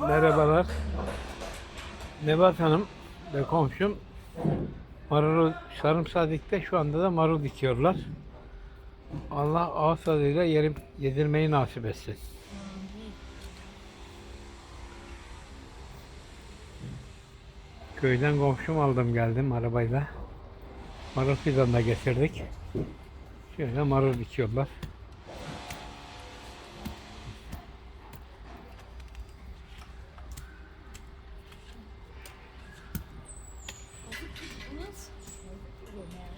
Merhabalar. Nebat Hanım ve komşum marul sarımsağı dikti. Şu anda da marul dikiyorlar. Allah ağız tadıyla yerim, yedirmeyi nasip etsin. Köyden komşum aldım geldim arabayla. Marul fidan da getirdik. Şöyle marul dikiyorlar. Unut. Unut.